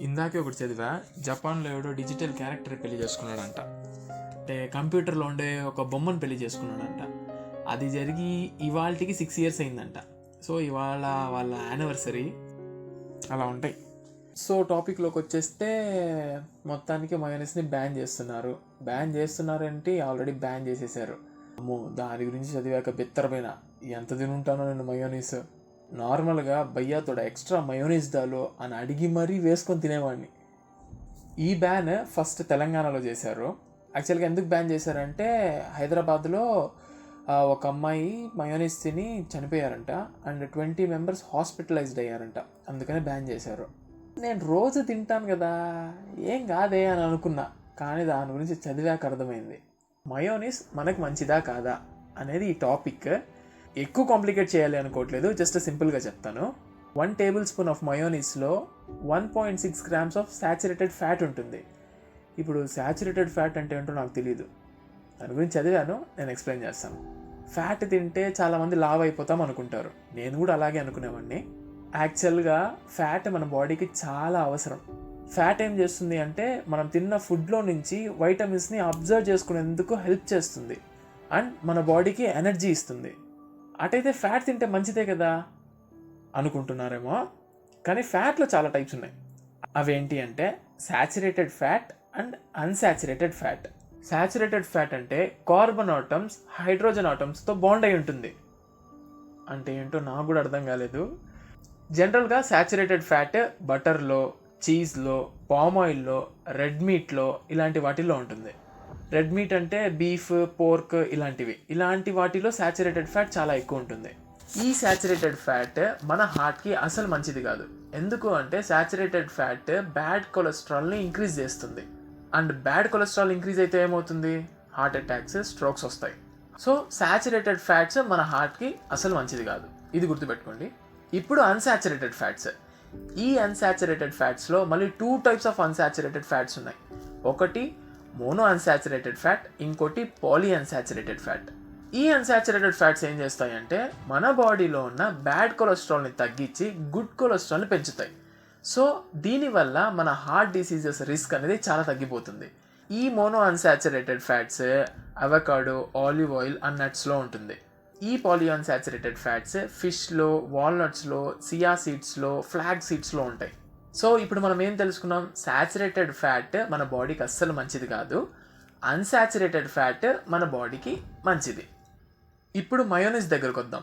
ఇందాకే ఒకటి చదివా జపాన్లో ఎవడో డిజిటల్ క్యారెక్టర్ పెళ్ళి చేసుకున్నాడంట. అంటే కంప్యూటర్లో ఉండే ఒక బొమ్మను పెళ్ళి చేసుకున్నాడంట. అది జరిగి ఇవాళకి సిక్స్ ఇయర్స్ అయిందంట. సో ఇవాళ వాళ్ళ యానివర్సరీ అలా ఉంటాయి. సో టాపిక్లోకి వచ్చేస్తే మొత్తానికి మయోనీస్ని బ్యాన్ చేస్తున్నారు. బ్యాన్ చేస్తున్నారు అంటే ఆల్రెడీ బ్యాన్ చేసేసారు. అమ్మో దాని గురించి చదివాక బిత్తరమైన. ఎంత తినుంటానో నేను మయోనీస్ నార్మల్గా భయ్యాతోడ ఎక్స్ట్రా మయోనీస్ దాలో అని అడిగి మరీ వేసుకొని తినేవాడిని. ఈ బ్యాన్ ఫస్ట్ తెలంగాణలో చేశారు. యాక్చువల్గా ఎందుకు బ్యాన్ చేశారంటే హైదరాబాద్లో ఒక అమ్మాయి మయోనీస్ తిని చనిపోయారంట. అండ్ ట్వంటీ మెంబర్స్ హాస్పిటలైజ్డ్ అయ్యారంట. అందుకని బ్యాన్ చేశారు. నేను రోజు తింటాను కదా ఏం కాదే అని అనుకున్నా. కానీ దాని గురించి చదివాక అర్థమైంది. మయోనీస్ మనకు మంచిదా కాదా అనేది ఈ టాపిక్ ఎక్కువ కాంప్లికేట్ చేయాలి అనుకోవట్లేదు జస్ట్ సింపుల్గా చెప్తాను. One tablespoon of మయోనీస్లో one point six grams of saturated fat ఉంటుంది. ఇప్పుడు సాచురేటెడ్ ఫ్యాట్ అంటే ఏంటో నాకు తెలియదు దాని గురించి చదివాను నేను ఎక్స్ప్లెయిన్ చేస్తాను. ఫ్యాట్ తింటే చాలామంది లావ్ అయిపోతాం అనుకుంటారు. నేను కూడా అలాగే అనుకునేవాడిని. యాక్చువల్గా ఫ్యాట్ మన బాడీకి చాలా అవసరం. ఫ్యాట్ ఏం చేస్తుంది అంటే మనం తిన్న ఫుడ్లో నుంచి వైటమిన్స్ని అబ్జర్వ్ చేసుకునేందుకు హెల్ప్ చేస్తుంది. అండ్ మన బాడీకి ఎనర్జీ ఇస్తుంది. అటైతే ఫ్యాట్ తింటే మంచిదే కదా అనుకుంటున్నారేమో. కానీ ఫ్యాట్లో చాలా టైప్స్ ఉన్నాయి. అవేంటి అంటే saturated fat and unsaturated fat. Saturated fat అంటే కార్బన్ ఆటమ్స్ హైడ్రోజన్ ఆటమ్స్తో బాండ్ అయి ఉంటుంది. అంటే ఏంటో నాకు కూడా అర్థం కాలేదు. జనరల్గా శాచురేటెడ్ ఫ్యాట్ బటర్లో చీజ్లో పామ్ ఆయిల్లో రెడ్ మీట్లో ఇలాంటి వాటిల్లో ఉంటుంది. రెడ్ మీట్ అంటే బీఫ్ పోర్క్ ఇలాంటివి. ఇలాంటి వాటిలో శాచురేటెడ్ ఫ్యాట్ చాలా ఎక్కువ ఉంటుంది. ఈ శాచురేటెడ్ ఫ్యాట్ మన హార్ట్కి అసలు మంచిది కాదు. ఎందుకు అంటే శాచురేటెడ్ ఫ్యాట్ బ్యాడ్ కొలెస్ట్రాల్ని ఇంక్రీజ్ చేస్తుంది. అండ్ బ్యాడ్ కొలెస్ట్రాల్ ఇంక్రీజ్ అయితే ఏమవుతుంది? హార్ట్ అటాక్స్ స్ట్రోక్స్ వస్తాయి. సో శాచురేటెడ్ ఫ్యాట్స్ మన హార్ట్కి అసలు మంచిది కాదు. ఇది గుర్తుపెట్టుకోండి. ఇప్పుడు అన్సాచురేటెడ్ ఫ్యాట్స్. ఈ అన్సాచురేటెడ్ ఫ్యాట్స్లో మళ్ళీ two types of unsaturated fats ఉన్నాయి. ఒకటి మోనో అన్సాచురేటెడ్ ఫ్యాట్ ఇంకోటి పాలీ అన్సాచురేటెడ్ ఫ్యాట్. ఈ అన్సాచురేటెడ్ ఫ్యాట్స్ ఏం చేస్తాయంటే మన బాడీలో ఉన్న బ్యాడ్ కొలెస్ట్రాల్ని తగ్గించి గుడ్ కొలెస్ట్రాల్ని పెంచుతాయి. సో దీనివల్ల మన హార్ట్ డిసీజెస్ రిస్క్ అనేది చాలా తగ్గిపోతుంది. ఈ mono unsaturated fats avocado olive oil and నట్స్లో ఉంటుంది. ఈ పాలియాన్సాచురేటెడ్ ఫ్యాట్స్ ఫిష్లో వాల్నట్స్లో సియా సీడ్స్లో ఫ్లాగ్ సీడ్స్లో ఉంటాయి. సో ఇప్పుడు మనం ఏం తెలుసుకున్నాం? సాచురేటెడ్ ఫ్యాట్ మన బాడీకి అస్సలు మంచిది కాదు. అన్సాచురేటెడ్ ఫ్యాట్ మన బాడీకి మంచిది. ఇప్పుడు మయోనీస్ దగ్గరకు వద్దాం.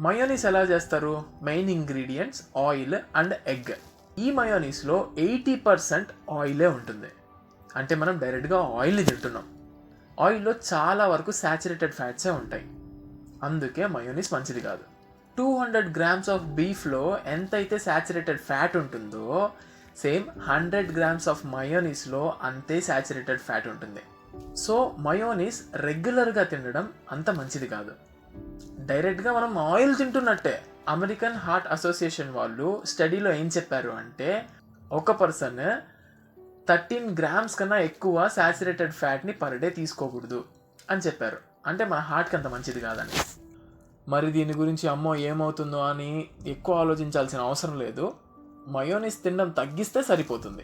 మయోనీస్ ఎలా చేస్తారు? Main ingredients oil and egg ఈ మయోనీస్లో ఎయిటీ పర్సెంట్ ఆయిలే ఉంటుంది. అంటే మనం డైరెక్ట్గా ఆయిల్ని తింటున్నాం. ఆయిల్లో చాలా వరకు శాచురేటెడ్ ఫ్యాట్సే ఉంటాయి. అందుకే మయోనీస్ మంచిది కాదు. టూ హండ్రెడ్ గ్రామ్స్ ఆఫ్ బీఫ్లో ఎంతైతే శాచురేటెడ్ ఫ్యాట్ ఉంటుందో సేమ్ హండ్రెడ్ గ్రామ్స్ ఆఫ్ మయోనీస్లో అంతే శాచురేటెడ్ ఫ్యాట్ ఉంటుంది. సో మయోనీస్ రెగ్యులర్గా తినడం అంత మంచిది కాదు. డైరెక్ట్గా మనం ఆయిల్ తింటున్నట్టే. అమెరికన్ హార్ట్ అసోసియేషన్ వాళ్ళు స్టడీలో ఏం చెప్పారు అంటే ఒక పర్సన్ థర్టీన్ గ్రామ్స్ కన్నా ఎక్కువ శాచురేటెడ్ ఫ్యాట్ని పర్ డే తీసుకోకూడదు అని చెప్పారు. అంటే మన హార్ట్కి అంత మంచిది కాదని మరి దీని గురించి అమ్మో ఏమవుతుందో అని ఎక్కువ ఆలోచించాల్సిన అవసరం లేదు. మయోనీస్ తినడం తగ్గిస్తే సరిపోతుంది.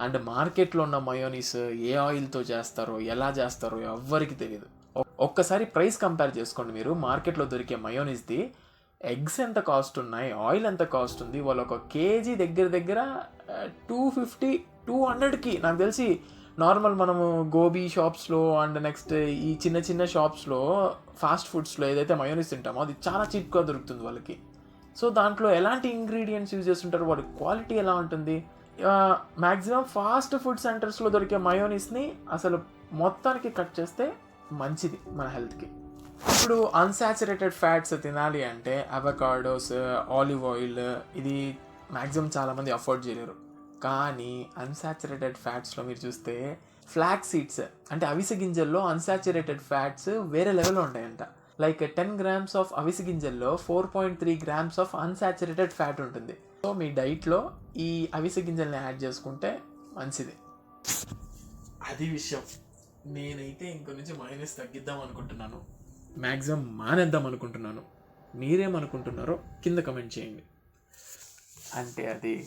అండ్ మార్కెట్లో ఉన్న మయోనీస్ ఏ ఆయిల్తో చేస్తారో ఎలా చేస్తారో ఎవ్వరికి తెలియదు ఒ- ఒక్కసారి ప్రైస్ కంపేర్ చేసుకోండి మీరు. మార్కెట్లో దొరికే మయోనీస్ది ఎగ్స్ ఎంత కాస్ట్ ఉన్నాయి ఆయిల్ ఎంత కాస్ట్ ఉంది వాళ్ళు ఒక కేజీ దగ్గర దగ్గర టూ ఫిఫ్టీ టూ హండ్రెడ్కి నాకు తెలిసి నార్మల్ మనము గోబీ షాప్స్లో అండ్ నెక్స్ట్ ఈ చిన్న చిన్న షాప్స్లో ఫాస్ట్ ఫుడ్స్లో ఏదైతే మయోనీస్ తింటామో అది చాలా చీప్గా దొరుకుతుంది వాళ్ళకి. సో దాంట్లో ఎలాంటి ఇంగ్రీడియంట్స్ యూజ్ చేస్తుంటారు వాటి క్వాలిటీ ఎలా ఉంటుంది? మ్యాక్సిమం ఫాస్ట్ ఫుడ్ సెంటర్స్లో దొరికే మయోనీస్ని అసలు మొత్తానికి కట్ చేస్తే మంచిది మన హెల్త్కి ఇప్పుడు అన్సాచురేటెడ్ ఫ్యాట్స్ తినాలి అంటే అవకాడోస్ ఆలివ్ ఆయిల్ ఇది మ్యాక్సిమం చాలామంది అఫోర్డ్ చేయలేరు. కానీ అన్సాచురేటెడ్ ఫ్యాట్స్లో మీరు చూస్తే ఫ్లాక్ సీడ్స్ అంటే అవిసె గింజల్లో అన్సాచురేటెడ్ ఫ్యాట్స్ వేరే లెవెల్లో ఉంటాయంట. లైక్ టెన్ గ్రామ్స్ ఆఫ్ అవిసె గింజల్లో four point three grams of unsaturated fat ఉంటుంది. సో మీ డైట్లో ఈ అవిసె గింజల్ని యాడ్ చేసుకుంటే మంచిది. అది విషయం. నేనైతే ఇంక నుంచి మైనస్ తగ్గిద్దాం అనుకుంటున్నాను. మ్యాక్సిమం మానేద్దాం అనుకుంటున్నాను. మీరేమనుకుంటున్నారో కింద కమెంట్ చేయండి. అంటే అది